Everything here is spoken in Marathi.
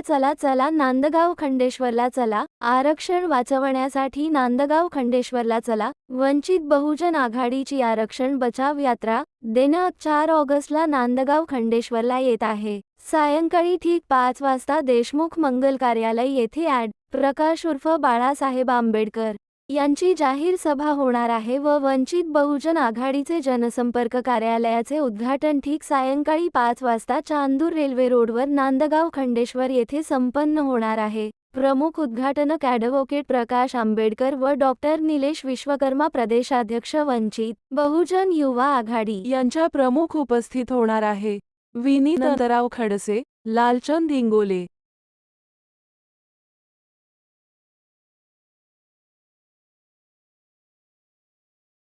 चला चला नांदगाव खंडेश्वरला चला. आरक्षण वाचवण्यासाठी नांदगाव खंडेश्वरला चला. वंचित बहुजन आघाडीची आरक्षण बचाव यात्रा. दिनांक चार ऑगस्टला नांदगाव खंडेश्वरला येत आहे. सायंकाळी ठीक पाच वाजता देशमुख मंगल कार्यालय येथे ॲड. प्रकाश उर्फ बाळासाहेब आंबेडकर. यांची जाहीर सभा होणार आहे व वंचित बहुजन आघाडीचे जनसंपर्क कार्यालयाचे उद्घाटन ठीक सायंकाळी पाच वाजता चांदूर रेल्वे रोडवर नांदगाव खंडेश्वर येथे संपन्न होणार आहे. प्रमुख उद्घाटनक ॲडव्होकेट प्रकाश आंबेडकर व डॉक्टर निलेश विश्वकर्मा प्रदेशाध्यक्ष वंचित बहुजन युवा आघाडी यांच्या प्रमुख उपस्थित होणार आहे. विनीत नंदराव खडसे लालचंद इंगोले